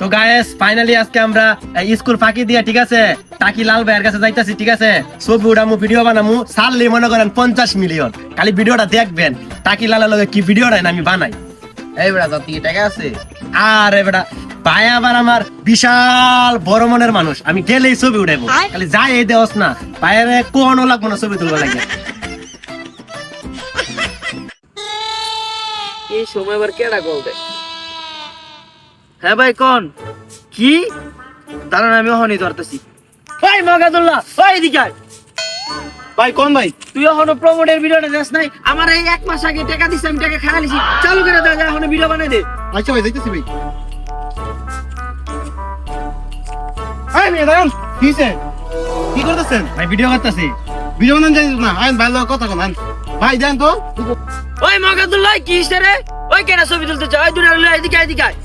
তো guys finally আজকে আমরা স্কুল ফাঁকি দিয়া ঠিক আছে? টাকি লাল ভাইয়ের কাছে যাইতাছি ঠিক আছে? ছবি উঠামু ভিডিও বানামু। সারলি মনে করেন পঞ্চাশ মিলিয়ন খালি ভিডিওটা দেখবেন টাকি লালের লগে কি ভিডিও না আমি বানাই। এই বেড়া দিকে টাকা আছে? আর এবার ভাই আবার আমার বিশাল বড় মনের মানুষ। আমি গেলেই ছবি উঠাবো খালি যাই এই দেওস না ভাইয়ের কোনো লাগবো না ছবি তুলবো লাগে। এই সময় আবার কেডা কল হ্যাঁ ভাই কোন। কি? দাঁড়ান আমি হনি ধরতেছি। ভাই মগাদুল্লাহ ভাই এদিকে আয়। ভাই কোন ভাই? তুই এখনও প্রমোটের ভিডিওটা দেখ নাই? আমার এই এক মাস আগে টাকা দিছি আমি টাকা চালু করে দে যা এখনও ভিডিও বানাই দে। আচ্ছা ভাই যাইতেছি ভাই। মেয়ে দাঁড়ান। কি করতেছেন? ভাই ভিডিও করতেছি। ভিডিও বানান না। আইন ভালো কথা কোন ভাই দেন তো। ওই মগাদুল্লাহ কি রে? ওই কেডা ছবি তুলতে চাই ওই দুটা লই এদিকে এদিকে আয়।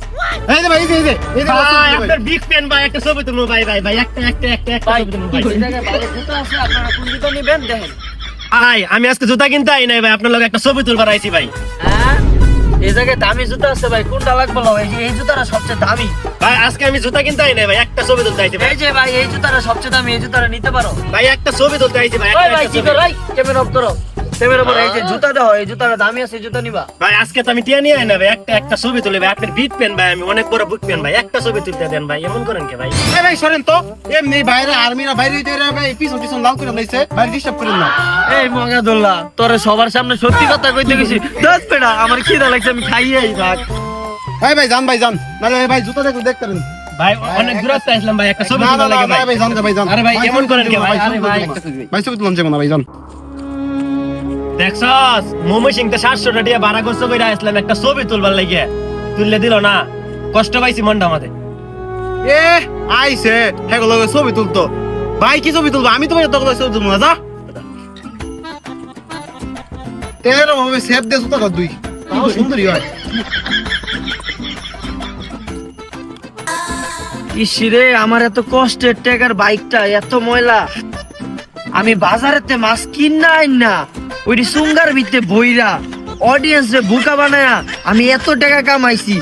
এই ভাই এই যে এই যে ভাই আপনার বিগ ফ্যান ভাই একটা ছবি তুলবো ভাই ভাই ভাই একটা একটা একটা একটা ছবি তুলবো ভাই। ভালো জুতো আছে আপনারা কোন জুতো নিবেন? দেখেন। ভাই আমি আজকে জুতা কিনতে আই নাই ভাই আপনার লগে একটা ছবি তুলবার আইছি ভাই। হ্যাঁ? এই জায়গায় দামি জুতা আছে ভাই কোনটা লাগবে লও? এই জুতাটা সবচেয়ে দামি। ভাই আজকে আমি জুতা কিনতে আই নাই ভাই একটা ছবি তুলতে আইছি ভাই। এই যে ভাই এই জুতাটা সবচেয়ে দামি এই জুতাটা নিতে পারো। ভাই একটা ছবি তুলতে আইছি ভাই ভাই কি। কর? ভাই ক্যামেরা অফ করো। ক্যামেরা পরে এই যে জুতা দাও এই জুতাটা দামি আছে এই জুতা নিবা। ভাই আজকে তো আমি টিয়া নিয়ে আই না ভাই একটা একটা ছবি তুলে ভাই আপনার বিট পেন ভাই আমি অনেক বড় বুক পেন ভাই একটা ছবি তুলতে দেন ভাই এমন করেন কে ভাই? ভাই সরেন তো। এমনি বাইরে আর্মিরা বাইরে হইতে এরা ভাই পিছন পিছন লাল করে লাইছে বাইরে ডিস্টার্ব করেন না। এই তোরে সবার সামনে সত্যি কথা কইতে গেছি। দশ পেড়া আমার খিদা লাগছে আমি খাইয়েই থাক। এই ভাই যান ভাই যান। নালে ভাই জুতা দেখো দেখতে ভাই অনেক দূর আসতে আসলাম ভাই একটা ছবি লাগে না, ভাই। ভাই যান ভাই যান। আরে ভাই, এমন করেন কে ভাই? আরে ভাই। ভাই ছবি তুলতে যাব না ভাই যান। দেখছস? মোমো সিং তো সাতশো টাকা ভাড়া খরচ করে আসলাম একটা ছবি তুলবার লাগে তুললে দিল না। কষ্ট পাইছি মনটা আমাদের। এ আইছে। হ্যাঁ লগে ছবি তুলতো। ভাই কি ছবি তুলবো? আমি তোমার তখন ছবি তুলবো না যা। তেরো ভাবে সেভ দে জুতা কর দুই। তাও সুন্দরই হয়। ইসিরে আমার এত কষ্টের টাকার বাইকটা এত ময়লা। আমি বাজারেতে মাছ কিনা না। ওইটি সুঙ্গার ভিতরে বইরা অডিয়েন্স রে বোকা বানায়া আমি এত টাকা কামাইছি।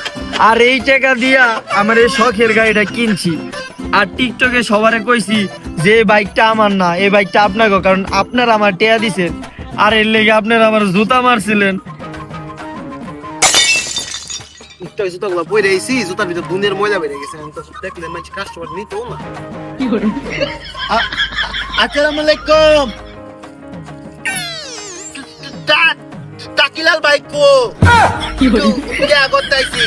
আর এই টাকা দিয়া আমার এই শখের গাড়িটা কিনছি। আর টিকটকে সবারে কইছি যে এই বাইকটা আমার না এই বাইকটা আপনাকে কারণ আপনার আমার টেয়া দিছেন। আর এর লেগে আপনার আমার জুতা মারছিলেন। একটা জুতা গুলো পরে আইছি জুতার ভিতর দুনিয়ার ময়লা বেড়ে গেছে। আমি তো দেখলে মানুষ কাস্টমার নিতো না। আসসালামু আলাইকুম। টাকিলাল বাইক কো? কে করতে আইছি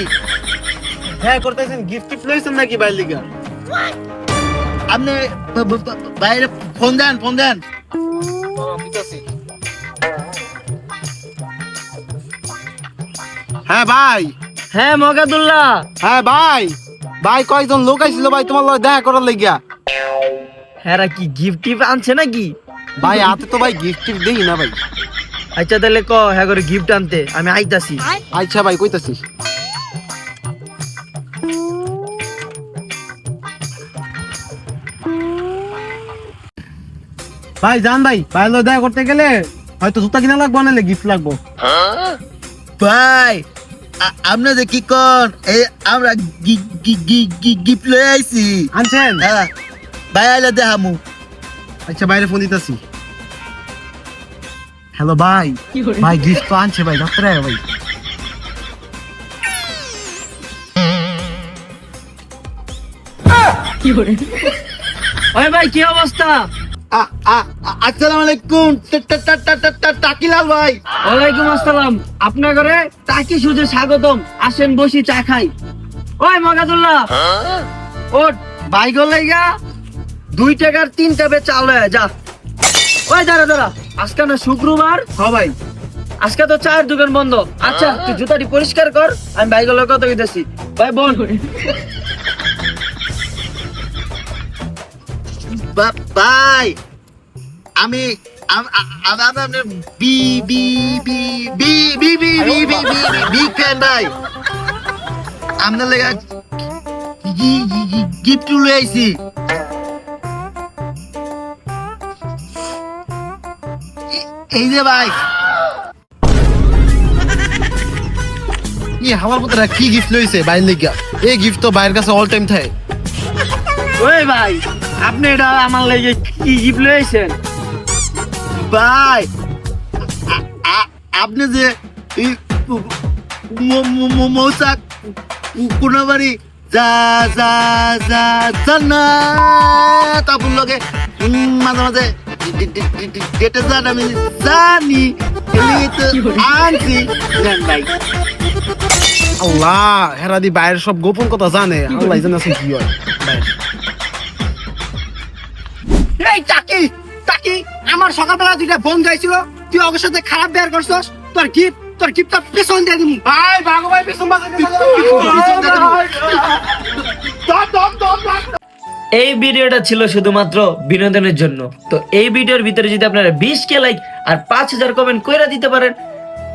হ্যাঁ করতেছেন গিফট টিফট লইছেন নাকি বাইর লিগা? আপনি বাইরে ফোন দেন ফোন দেন। হ্যাঁ ভাই। হ্যাঁ মগাদুল্লাহ। হ্যাঁ ভাই। ভাই কয়েকজন লোক আইছিল ভাই তোমার লগে দেখা করার লাগিয়া হ্যাঁ কি গিফট টিফট আনছে নাকি? ভাই হাতে তো ভাই গিফট টিফট দেই না ভাই। আচ্ছা তাহলে ক হ্যাঁ করে গিফট আনতে। আমি আইতাছি। আচ্ছা ভাই কইতাছি। ভাই জান ভাই ভাই লগে দেখা করতে গেলে হয়তো জুতা কিনা লাগবো নাহলে গিফট লাগবো। ভাই আ- আপনি যে কি কন এই আমরা গিফট লয়ে আইছি। আনছেন? হ্যাঁ ভাই আইলে দেখামু। আচ্ছা বাইরে ফোন দিতেছি। হ্যালো ভাই ভাই গিফট তো আনছে ভাই ধরতে রাখো ভাই ওই ভাই কি অবস্থা? আসসালামু আলাইকুম। টাকিলাল ভাই? ওয়ালাইকুম আসসালাম। আপনার ঘরে টাকি সুজে স্বাগতম। আসেন বসি চা খাই। ওই মগাদুল্লাহ ও বাইক লাইগা। দুই টাকার তিন কাপে চাল হয়ে যা। ওই দাঁড়া দাঁড়া। আজকে না শুক্রবার হ্যাঁ ভাই আজকে তো চায়ের দোকান বন্ধ আচ্ছা তুই জুতাটি পরিষ্কার কর আমি বাইক কথা কইতেছি ভাই বোন ভাই আমি B B B B B B B B B big fan ভাই আপনার লেগে গিফট লয়ে আইছি এই যে ভাই। ই আমার পুত্রা কি গিফট লইছে বাইর লিগা এই গিফট তো বাইরের কাছে অল টাইম থাকে। ওই ভাই আপনি এটা আমার লাগে কি গিফট লইছেন? ভাই আপনি যে এই ম- ম- ম- মৌচাক কোনাবাড়ি যা যা যা জান্নাত আপুর লগে মাঝে মাঝে ডেটে যান আমি জানি আনছি নেন ভাই আল্লাহ হেরাদি বাইরের সব গোপন কথা জানে। আল্লাহ জানে আছে কি হয় এই টাকি টাকি আমার সকালবেলা দুইটা বোন যাইছিল তুই ওর সাথে খারাপ ব্যবহার করছস তোর গিফট তোর গিফটটা পেছন দিয়ে দিমু? ভাই ভাগো ভাই পেছন এই ভিডিওটা ছিল শুধুমাত্র বিনোদনের জন্য। তো এই ভিডিওর ভিতরে যদি আপনারা বিশ কে লাইক আর পাঁচ হাজার কমেন্ট করে দিতে পারেন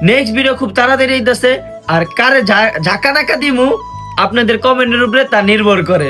নেক্সট ভিডিও খুব তাড়াতাড়ি দিতেছে আর কারে ঝাঁকা নাকা দিমু, আপনাদের কমেন্টের উপরে তা নির্ভর করে।